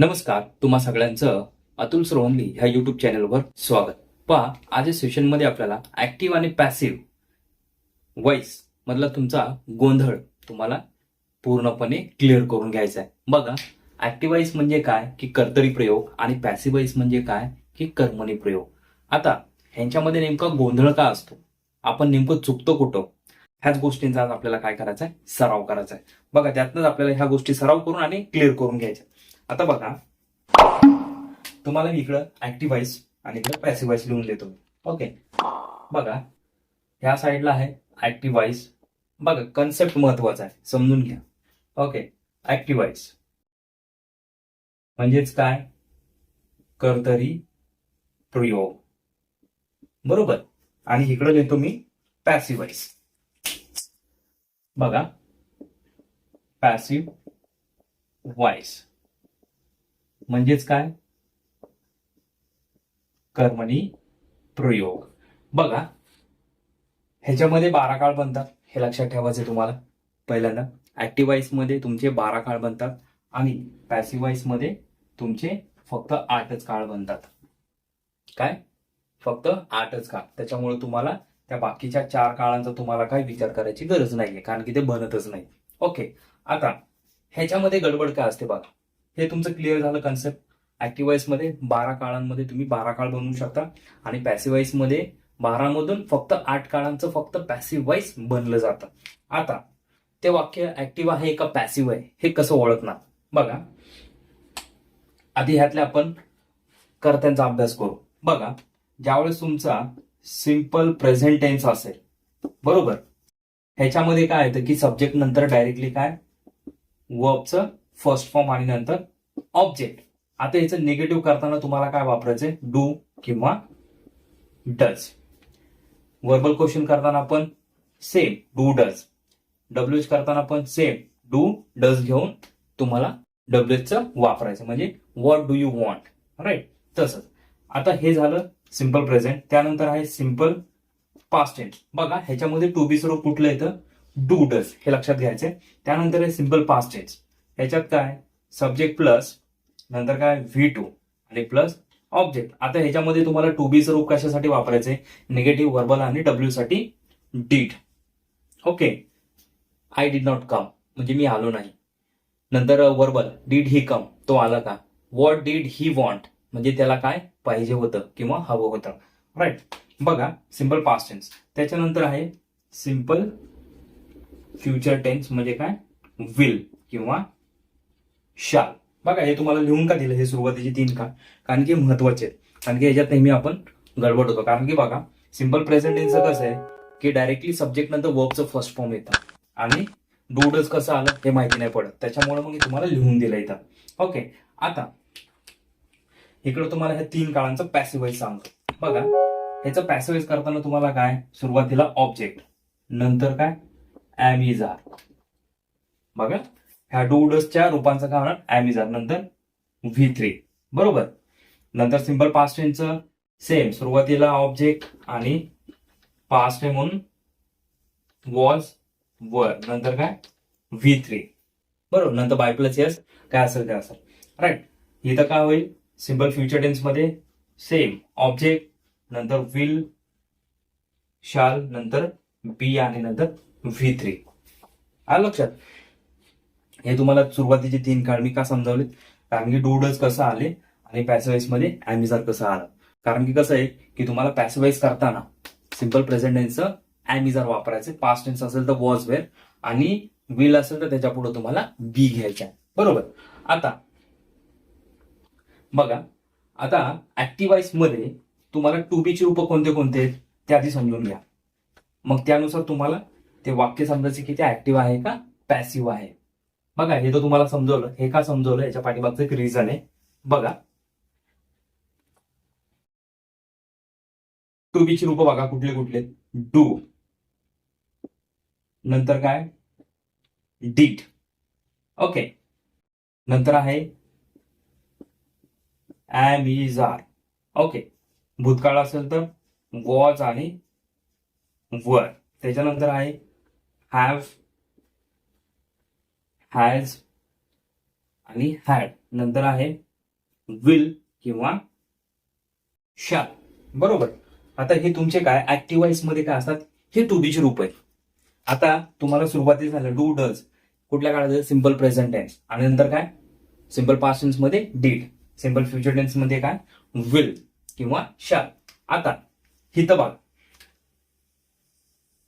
नमस्कार तुम्हा सगळ्यांचं अतुल सोहनली ह्या युट्यूब चॅनलवर स्वागत. पहा आज या सेशनमध्ये आपल्याला ऍक्टिव्ह आणि पॅसिव्ह वॉइस मधला तुमचा गोंधळ तुम्हाला पूर्णपणे क्लिअर करून घ्यायचा आहे. बघा ऍक्टिव्ह वॉइस म्हणजे काय? की कर्तरी प्रयोग आणि पॅसिव्ह वॉइस म्हणजे काय? की कर्मणी प्रयोग. आता ह्यांच्यामध्ये नेमका गोंधळ का असतो? आपण नेमकं चुकतो कुठं? ह्याच गोष्टींचा आज आपल्याला काय करायचा आहे सराव करायचा आहे बघा त्यातनंच आपल्याला ह्या गोष्टी सराव करून आणि क्लिअर करून घ्यायच्या. आता बघा. तुम्हाला मी इकडं ऍक्टिव्ह आणि इकडं पॅसिव्ह लिहून देतो. ओके बघा. ह्या साईडला आहे ऍक्टिव्ह बघा कन्सेप्ट महत्त्वाचा आहे. समजून घ्या. ओके ऍक्टिव्ह म्हणजेच काय? कर्तरी प्रयोग. बरोबर? आणि इकडं लिहितो मी पॅसिव्ह बघा. पॅसिव्ह व्हाइस म्हणजेच काय? कर्मणी प्रयोग. बघा ह्याच्यामध्ये बारा काळ बनतात हे लक्षात ठेवायचं तुम्हाला. पहिल्यांदा ऍक्टिव्ह वाईसमध्ये तुमचे बारा काळ बनतात आणि पॅसिव्ह वाईसमध्ये तुमचे फक्त आठच काळ बनतात. काय? फक्त आठच काळ. त्याच्यामुळे तुम्हाला त्या बाकीच्या चार काळांचा तुम्हाला काही विचार करायची गरज नाहीये कारण की ते बनतच नाही. ओके आता ह्याच्यामध्ये गडबड काय असते बघा. हे तुमचं क्लिअर झालं कन्सेप्ट ऍक्टिव्हमध्ये बारा काळांमध्ये तुम्ही बारा काळ बनवू शकता. आणि पॅसिव्हमध्ये मध्ये बारामधून फक्त आठ काळांचं फक्त पॅसिव्ह बनलं जातं. आता ते वाक्य ऍक्टिव्ह आहे का पॅसिव्ह आहे हे कसं ओळखणार? बघा. आधी ह्यातल्या आपण कर्त्यांचा अभ्यास करू. बघा ज्यावेळेस तुमचा सिंपल प्रेझेंट टेन्स असेल बरोबर? ह्याच्यामध्ये काय येतं की सब्जेक्ट नंतर डायरेक्टली काय? वर्बचं फर्स्ट फॉर्म आणि नंतर ऑब्जेक्ट आता याचं निगेटिव्ह करताना तुम्हाला काय वापरायचंय? डू किंवा डज वर्बल क्वेश्चन करताना पण सेम डू डज डब्ल्यूच करताना पण सेम डू डज घेऊन तुम्हाला डब्ल्यूचं वापरायचं. म्हणजे what do you want right तसंच. आता हे झालं सिंपल प्रेझेंट त्यानंतर आहे सिंपल पास्ट टेन्स बघा ह्याच्यामध्ये टू बी स्वरूप कुठलं येतं? डू डज हे लक्षात घ्यायचंय. त्यानंतर आहे सिंपल पास्ट टेन्स ह्याच्यात काय? सब्जेक्ट प्लस नंतर काय? व्ही टू आणि प्लस ऑब्जेक्ट आता ह्याच्यामध्ये तुम्हाला टू बी रूप कशासाठी वापरायचे निगेटिव्ह वर्बल आणि डब्ल्यू साठी did okay I did not come म्हणजे मी आलो नाही. नंतर वर्बल डीड ही कम तो आला का? वॉट डीड ही वॉन्ट म्हणजे त्याला काय? पाहिजे होतं किंवा हवं होतं. राईट बघा. सिंपल पास्ट टेन्स त्याच्यानंतर आहे सिंपल फ्युचर टेन्स म्हणजे काय? विल किंवा शाल. बघा हे तुम्हाला लिहून का दिलं? हे सुरुवातीचे तीन का कारण की महत्त्वाचे आहेत. कारण की ह्याच्यात नेहमी आपण गडबड होतो. कारण की बघा सिंपल प्रेझेंट कसं आहे की डायरेक्टली सब्जेक्ट नंतर वर्बचं फर्स्ट फॉर्म येतं. आणि डूडच कसं आलं हे माहिती नाही पडत. त्याच्यामुळे मग तुम्हाला लिहून दिलं इथं. ओके आता इकडे तुम्हाला ह्या तीन काळांचं पॅसिवाईज सांगतो. बघा ह्याचं पॅसिवाईज करताना तुम्हाला काय? सुरुवातीला ऑब्जेक्ट नंतर काय? ॲमिजार बघा. ह्या डोडसच्या रूपांचं कारण ॲमिजार नंतर व्ही थ्री बरोबर? नंतर सिंपल पास्ट टेनचं सेम सुरुवातीला ऑब्जेक्ट आणि पास्ट आहे म्हणून वॉज वर नंतर काय? व्ही थ्री बरोबर? नंतर बाय प्लस यस काय असेल ते असेल. राईट इथं काय होईल? सिंपल फ्युचर टेन्समध्ये सेम ऑब्जेक्ट नंतर विल शाल नंतर बी आणि नंतर व्ही थ्री आलं लक्षात? हे तुम्हाला सुरुवातीचे तीन काळ मी का समजावलेत? कारण की डूडच कसं आले आणि पॅसिवाईजमध्ये ॲमिझार कसं आलं? कारण की कसं आहे की तुम्हाला पॅसिवाईज करताना सिंपल प्रेझेंट टेन्सचं वापरायचं. पास्ट टेन्स असेल तर वॉज वेअर आणि विल असेल तर त्याच्या पुढे तुम्हाला बी घ्यायचा आहे. बरोबर? आता बघा आता ऍक्टिव्हाइसमध्ये तुम्हाला टू बीची रूप कोणते कोणते? आहेत ते आधी समजून घ्या. मग त्यानुसार तुम्हाला ते वाक्य समजायचे की ते ऍक्टिव्ह आहे का? पॅसिव्ह आहे. बघा हे तर तुम्हाला समजवलं हे का समजवलं याच्या पाठीमागचं एक रिझन आहे. बघा. टू बीची रूप बघा कुठले कुठले. डू नंतर काय? डीट ओके नंतर आहे ॲम इज आर ओके भूतकाळ असेल तर वॉज आणि वर त्याच्यानंतर आहे हॅव हॅज आणि हॅड नंतर आहे विल किंवा शॅल बरोबर. आता हे तुमचे काय? ऍक्टिव्हाइसमध्ये काय असतात? हे टू बीचे रूप आहे आता तुम्हाला सुरुवातीला झालं डू डज कुठल्या काळात? सिंपल प्रेझेंट टेन्स आणि नंतर काय? सिंपल पास्ट टेन्समध्ये डीड सिंपल फ्युचर टेन्समध्ये काय? विल किंवा शॅल आता हित बघ.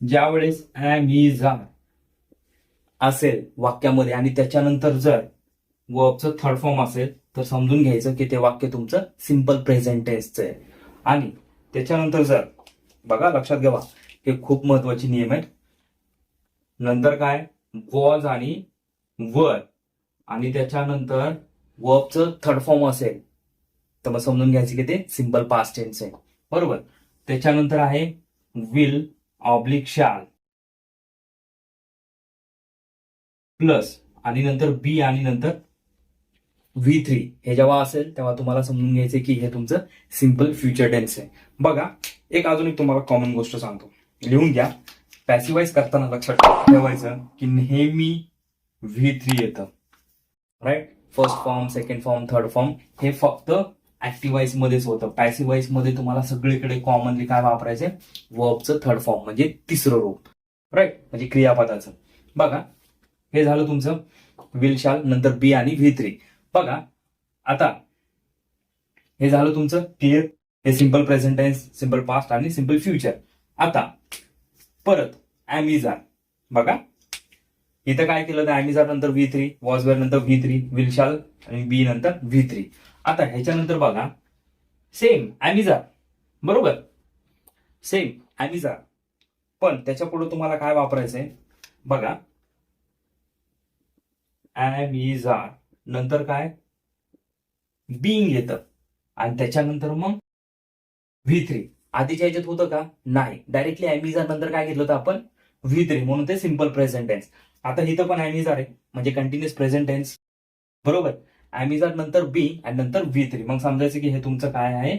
ज्या वेळेस ऍम इज आर असेल वाक्यामध्ये आणि त्याच्यानंतर जर वर्बचं थर्ड फॉर्म असेल तर समजून घ्यायचं की ते वाक्य तुमचं सिंपल प्रेझेंट टेन्सचं आहे. आणि त्याच्यानंतर जर बघा लक्षात घ्यावा हे खूप महत्त्वाचे नियम आहेत. नंतर काय? वॉज आणि वर आणि त्याच्यानंतर वर्बचं थर्ड फॉर्म असेल तर मग समजून घ्यायचं की ते सिंपल पास्ट टेन्स आहे. बरोबर? त्याच्यानंतर आहे विल ऑब्लिक शाल प्लस आणि नंतर बी आणि नंतर व्ही थ्री. हे जेव्हा असेल तेव्हा तुम्हाला समजून घ्यायचे की हे तुमचं सिंपल फ्युचर टेन्स आहे. बघा एक अजून एक तुम्हाला कॉमन गोष्ट सांगतो. लिहून घ्या. पॅसिवाइज करताना लक्षात ठेवायचं की नेहमी व्ही थ्री येतं. Right first form second form third form हे फक्त ऍक्टिव्हाइज मध्येच होतं. पॅसिवाइजमध्ये तुम्हाला सगळीकडे कॉमनली काय वापरायचं वर्बचं थर्ड फॉर्म म्हणजे तिसरं रूप राईट म्हणजे क्रियापदाचं. बघा हे झालं तुमचं विल शाल नंतर बी आणि व्ही थ्री बघा आता हे झालं तुमचं क्लिअर हे simple present tense simple past आणि सिंपल फ्युचर आता परत ऍमिझार बघा इथं काय केलं तर ऍमिझार नंतर व्ही थ्री वॉजवेअर नंतर व्ही थ्री विलशाल आणि बी नंतर व्ही थ्री आता ह्याच्यानंतर बघा सेम ऍमिझार बरोबर? सेम ऍमिझार पण त्याच्या पुढे तुम्हाला काय वापरायचंय? बघा ऍमिझार नंतर काय? बिंग येतं. आणि त्याच्यानंतर मग व्ही थ्री आधीच्या याच्यात होतं का? नाही. डायरेक्टली ऍमिझार नंतर काय घेतलं होतं आपण? व्ही थ्री म्हणून ते सिंपल प्रेझेंट टेन्स आता इथं पण ऍमिझार आहे. म्हणजे कंटिन्युअस प्रेझेंट टेन्स बरोबर? ऍमिझार नंतर बी आणि नंतर व्ही थ्री मग समजायचं की हे तुमचं काय आहे?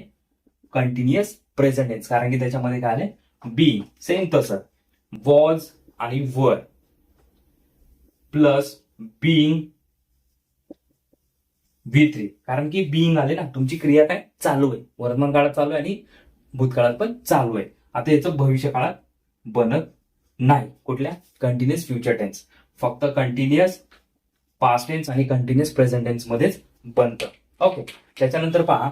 कंटिन्युअस प्रेझेंट टेन्स कारण की त्याच्यामध्ये काय आले बी सेम तसं. वॉज आणि वर प्लस बिईंग व्ही थ्री कारण की बिईंग आले ना तुमची क्रिया काय? चालू आहे. वर्तमान काळात चालू आहे आणि भूतकाळात पण चालू आहे. आता याचं भविष्य काळात बनत नाही. कुठल्या? कंटिन्युअस फ्युचर टेन्स फक्त कंटिन्युअस पास्ट टेन्स आणि कंटिन्युअस प्रेझेंट टेन्स मध्येच बनतं. ओके त्याच्यानंतर पहा.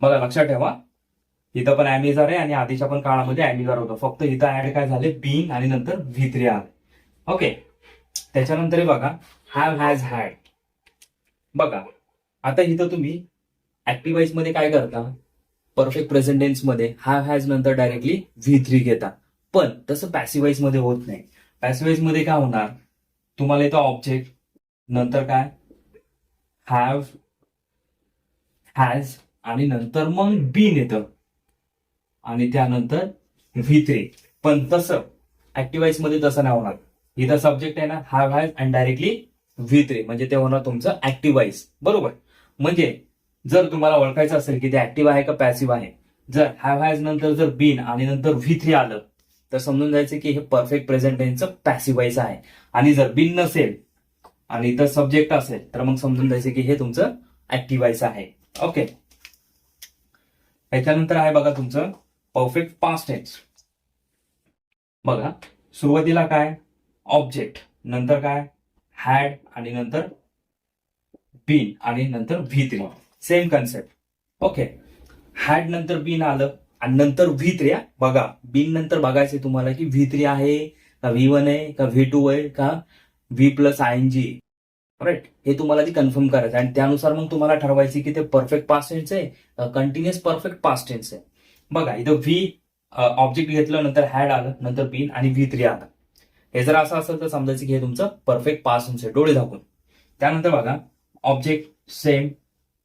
बघा लक्षात ठेवा. इथं पण ऍमिझार आहे आणि आधीच्या पण काळामध्ये ऍमिझार होतं. फक्त इथं ऍड काय झाले? बिईंग आणि नंतर व्ही थ्री आले. ओके त्याच्यानंतर हे बघा हॅव हॅज हॅड बघा आता इथं तुम्ही ऍक्टिव्हाइजमध्ये काय करता? परफेक्ट प्रेझेंटेन्समध्ये हॅव हॅज नंतर डायरेक्टली व्ही थ्री घेता. पण तसं पॅसिवाइजमध्ये होत नाही. पॅसिवाइजमध्ये काय होणार? तुम्हाला येतो ऑब्जेक्ट नंतर काय? हॅव हॅज आणि नंतर मग बीन येतं. आणि त्यानंतर व्ही थ्री पण तसं ऍक्टिव्हाइजमध्ये तसं नाही होणार. इथं सब्जेक्ट आहे ना have has and directly V three म्हणजे ते होणार तुमचं ऍक्टिव्हाइज बरोबर? म्हणजे जर तुम्हाला ओळखायचं असेल की ते ऍक्टिव्ह आहे का पॅसिव्ह आहे जर हॅव हॅज नंतर जर बीन आणि नंतर व्ही थ्री आलं तर समजून जायचं की हे परफेक्ट प्रेझेंट टेन्सचं पॅसिवाईज आहे. आणि जर बिन नसेल आणि इतर सब्जेक्ट असेल तर मग समजून जायचं की हे तुमचं ऍक्टिव्हाइज आहे. ओके त्याच्यानंतर आहे बघा तुमचं परफेक्ट पास्ट टेन्स बघा सुरुवातीला काय? ऑब्जेक्ट. नंतर काय? हॅड आणि नंतर बीन आणि नंतर V three same concept okay had नंतर बीन आलं आणि नंतर व्ही थ्री बघा. बीन नंतर बघायचे तुम्हाला की व्ही थ्री आहे का व्ही वन आहे का व्ही टू आहे का V plus I N G right हे तुम्हाला ती कन्फर्म करायचं. आणि त्यानुसार मग तुम्हाला ठरवायचे की ते परफेक्ट पास्ट टेन्स आहे कंटिन्युअस परफेक्ट पास्ट टेन्स आहे. बघा इथं व्ही ऑब्जेक्ट घेतलं नंतर हॅड आलं नंतर बीन आणि व्ही थ्री आलं. हे जर असं असेल तर समजायचं की हे तुमचं परफेक्ट पास टेन्स आहे. डोळे झाकून. त्यानंतर बघा ऑब्जेक्ट सेम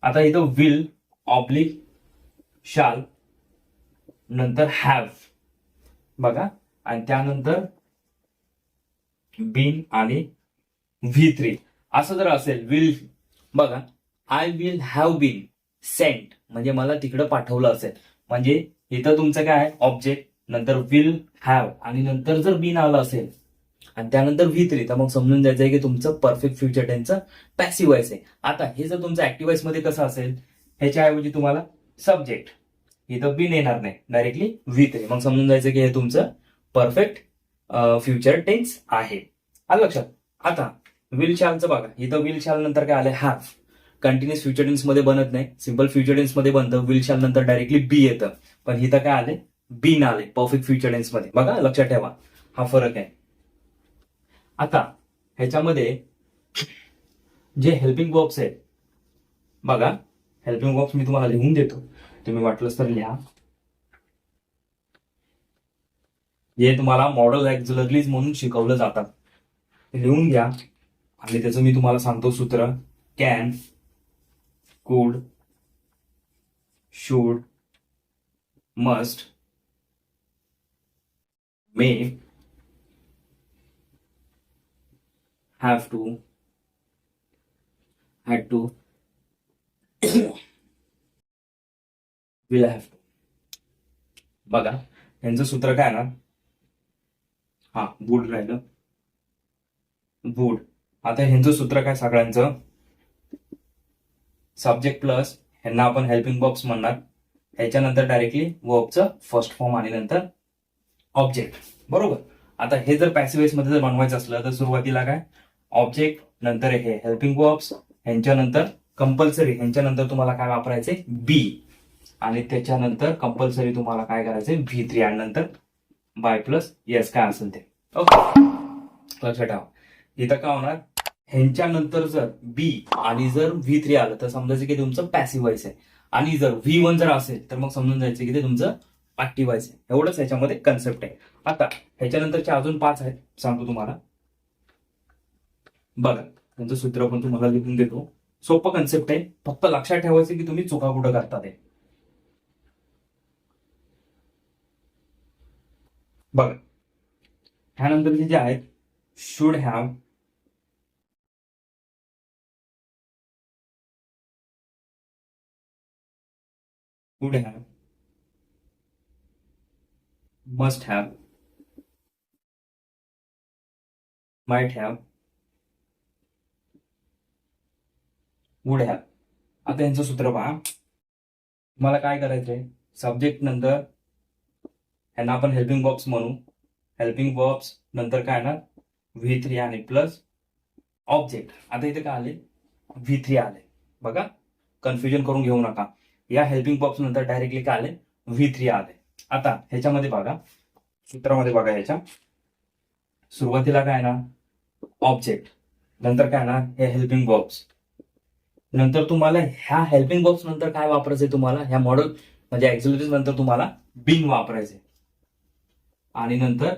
आता इथं विल ऑब्लिक शाल नंतर हॅव बघा आणि त्यानंतर बीन आणि व्ही थ्री असं जर असेल विल बघा I will have been sent म्हणजे मला तिकडं पाठवलं असेल. म्हणजे इथं तुमचं काय आहे? ऑब्जेक्ट नंतर विल हॅव आणि नंतर जर बीन आलं असेल आणि त्यानंतर व्ही थ्री तर मग समजून जायचं आहे की तुमचं परफेक्ट फ्युचर टेन्सचं पॅसिव्ह आहे. आता हे जर तुमचं ऍक्टिव्हमध्ये कसं असेल ह्याच्याऐवजी तुम्हाला सब्जेक्ट इथं बिन येणार नाही. डायरेक्टली व्ही थ्री मग समजून जायचं की हे तुमचं परफेक्ट फ्युचर टेन्स आहे. आलं लक्षात? आता विल शालचं बघा. इथं विल शाल नंतर काय आलंय? हॅव कंटिन्युअस फ्युचर टेन्समध्ये बनत नाही. सिंपल फ्युचर टेन्समध्ये बनतं. विल शाल नंतर डायरेक्टली बी येतं. पण इथं काय आले बीन आले परफेक्ट फ्युचर टेन्समध्ये. बघा लक्षात ठेवा. हा फरक आहे. आता ह्याच्यामध्ये जे हेल्पिंग वर्ब्स आहेत बघा हेल्पिंग वर्ब्स मी तुम्हाला लिहून देतो. तुम्ही वाटलंच तर लिहा. जे तुम्हाला मॉडल ऍक्झुलरीज म्हणून शिकवलं जातात लिहून घ्या. आणि त्याचं मी तुम्हाला सांगतो सूत्र can could should must may have to had to will have to बघा. यांचं सूत्र काय ना हा वूड राहिलं. वूड आता ह्यांचं सूत्र काय? सगळ्यांचं. सब्जेक्ट प्लस ह्यांना आपण हेल्पिंग बॉक्स म्हणणार. ह्याच्यानंतर डायरेक्टली वर्बचं फर्स्ट फॉर्म आणि नंतर ऑब्जेक्ट बरोबर? आता हे जर पॅसिव्हमध्ये जर बनवायचं असलं तर सुरुवातीला काय? ऑब्जेक्ट नंतर हे हेल्पिंग वर्ब्स ह्यांच्यानंतर कंपल्सरी ह्यांच्यानंतर तुम्हाला काय वापरायचे बी आणि त्याच्यानंतर कंपल्सरी तुम्हाला काय करायचं व्ही थ्री आणि नंतर बाय प्लस येस काय असेल ते. ओके लक्षात ठेवा इथं काय होणार? ह्यांच्यानंतर जर बी आणि जर व्ही थ्री आलं तर समजायचं की तुमचं पॅसिव्ह व्हायस आहे. आणि जर व्ही वन जर असेल तर मग समजून जायचं की ते तुमचं ऍक्टिव्ह व्हायचं आहे. एवढंच ह्याच्यामध्ये कन्सेप्ट आहे. आता ह्याच्यानंतरचे अजून पाच आहेत. सांगतो तुम्हाला. बघा त्यांचं सूत्र पण तुम्हाला लिहून देतो. सोपं कन्सेप्ट आहे. फक्त लक्षात ठेवायचं की तुम्ही चुका कुठं करता ते. बघा ह्यानंतरचे जे आहेत should have would have must have might have would आता यांचं सूत्र पहा. तुम्हाला काय करायचंय? सब्जेक्ट नंतर ह्यांना आपण हेल्पिंग बॉक्स म्हणू. हेल्पिंग बॉक्स नंतर काय ना व्ही थ्री आणि प्लस ऑब्जेक्ट आता इथे काय आले? व्ही थ्री आले. बघा. कन्फ्युजन करून घेऊ नका. या हेल्पिंग बॉक्स नंतर डायरेक्टली काय आले? व्ही थ्री आले. आता ह्याच्यामध्ये बघा. सूत्रामध्ये बघा ह्याच्या. सुरुवातीला काय ना ऑब्जेक्ट नंतर काय ना हे हेल्पिंग बॉक्स नंतर तुम्हाला ह्या हेल्पिंग बॉक्स नंतर काय वापरायचंय तुम्हाला? ह्या मॉडेल म्हणजे ऍक्झिलरीज नंतर तुम्हाला बिन वापरायचे आणि नंतर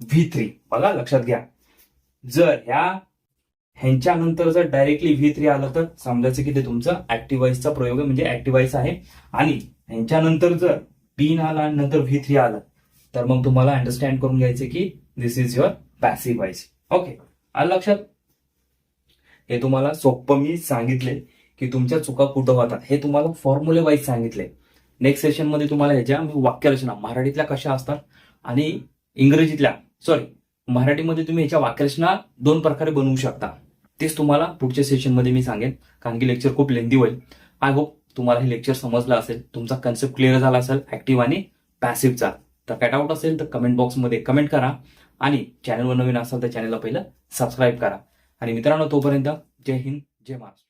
व्ही थ्री बघा लक्षात घ्या. जर ह्या ह्यांच्या नंतर जर डायरेक्टली व्ही थ्री आलं तर समजायचं की ते तुमचं ऍक्टिव्हाइसचा प्रयोग आहे म्हणजे ऍक्टिव्हाइस आहे. आणि ह्यांच्यानंतर जर बिन आला आणि नंतर व्ही थ्री आलं तर मग तुम्हाला अंडरस्टँड करून घ्यायचं की this is your passive voice okay आलं लक्षात? हे तुम्हाला सोपं मी सांगितले की तुमच्या चुका कुठं होतात. हे तुम्हाला फॉर्म्युले वाईज सांगितले. नेक्स्ट सेशनमध्ये तुम्हाला ह्याच्या मी वाक्यरचना मराठीतल्या कशा असतात आणि इंग्रजीतल्या सॉरी मराठीमध्ये तुम्ही ह्याच्या वाक्यरचना दोन प्रकारे बनवू शकता. तेच तुम्हाला पुढच्या सेशनमध्ये मी सांगेन. कारण की लेक्चर खूप लेंदी होईल. आय होप तुम्हाला हे लेक्चर समजलं असेल तुमचा कन्सेप्ट क्लिअर झाला असेल ऍक्टिव्ह आणि पॅसिव्हचा तर काय डाऊट असेल तर कमेंट बॉक्समध्ये कमेंट करा आणि चॅनलवर नवीन असाल तर चॅनलला पहिलं सबस्क्राईब करा. आणि मित्रांनो तोपर्यंत जय हिंद जय महाराष्ट्र.